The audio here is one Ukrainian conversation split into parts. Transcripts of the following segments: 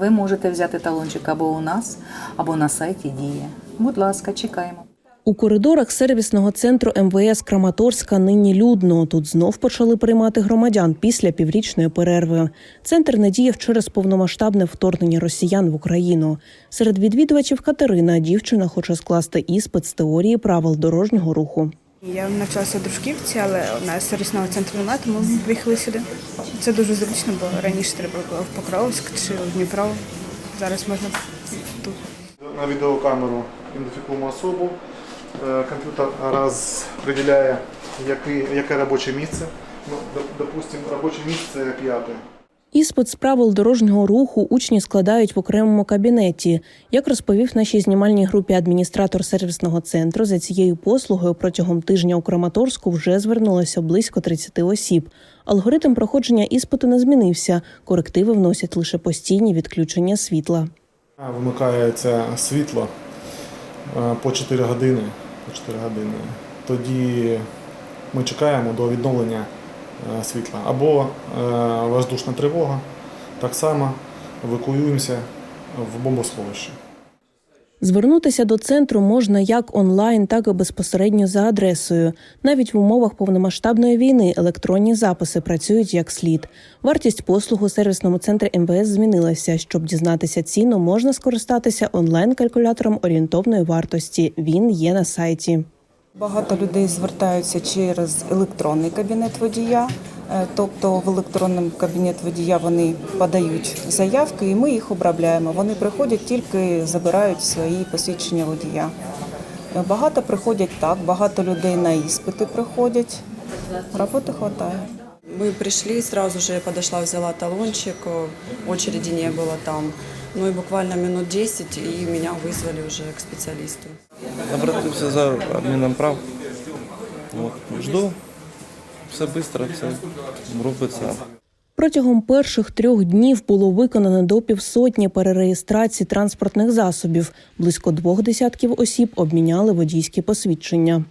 Ви можете взяти талончик або у нас, або на сайті Дія. Будь ласка, чекаємо. У коридорах сервісного центру МВС Краматорська нині людно. Тут знов почали приймати громадян після піврічної перерви. Центр не діяв через повномасштабне вторгнення росіян в Україну. Серед відвідувачів Катерина дівчина хоче скласти іспит з теорії правил дорожнього руху. Я навчалася в дружківці, але у нас сервісного центру немає, тому ми приїхали сюди. Це дуже зручно, бо раніше треба було в Покровськ чи в Дніпро. Зараз можна тут. На відеокамеру ідентифікуємо особу. Е, Комп'ютер розподіляє, яке, робоче місце. Ну, доп- допустим, робоче місце п'яте. Іспит з правил дорожнього руху учні складають в окремому кабінеті. Як розповів нашій знімальній групі адміністратор сервісного центру, за цією послугою протягом тижня у Краматорську вже звернулося близько 30 осіб. Алгоритм проходження іспиту не змінився. Корективи вносять лише постійні відключення світла. Вимикається світло по 4 години. По 4 години. Тоді ми чекаємо до відновлення світла. Або е, воздушна тривога. Так само евакуюємося в бомбосховище. Звернутися до центру можна як онлайн, так і безпосередньо за адресою. Навіть в умовах повномасштабної війни електронні записи працюють як слід. Вартість послуг у сервісному центрі МВС змінилася. Щоб дізнатися ціну, можна скористатися онлайн-калькулятором орієнтовної вартості. Він є на сайті. Багато людей звертаються через електронний кабінет водія, Е, тобто в електронному кабінет водія вони подають заявки, і ми їх обробляємо. Вони приходять тільки забирають свої посвідчення водія. Е, Багато приходять так, багато людей на іспити приходять. Роботи вистачає. Мы пришли, сразу же я подошла, взяла талончик, э, очереди не было там. Ну и буквально минут 10, и меня вызвали уже к специалисту. Обратився за обміном прав. От, жду. Все швидко, все робиться. Протягом перших трьох днів було виконано до півсотні перереєстрацій транспортних засобів. Близько двох десятків осіб обміняли водійські посвідчення.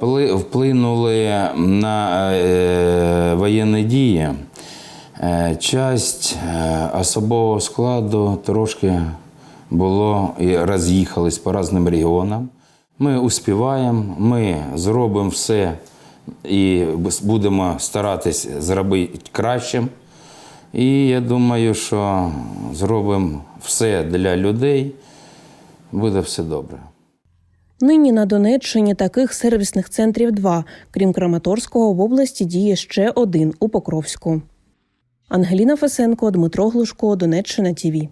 Впли- вплинули на е, воєнні дії. Е, часть е, особового складу трошки було і роз'їхались по різним регіонам. Ми успіваємо, ми зробимо все і будемо старатись зробити кращим. І я думаю, що зробимо все для людей, буде все добре. Нині на Донеччині таких сервісних центрів два. Крім Краматорського, в області діє ще один у Покровську. Ангеліна Фесенко, Дмитро Глушко, Донеччина ТІВІ.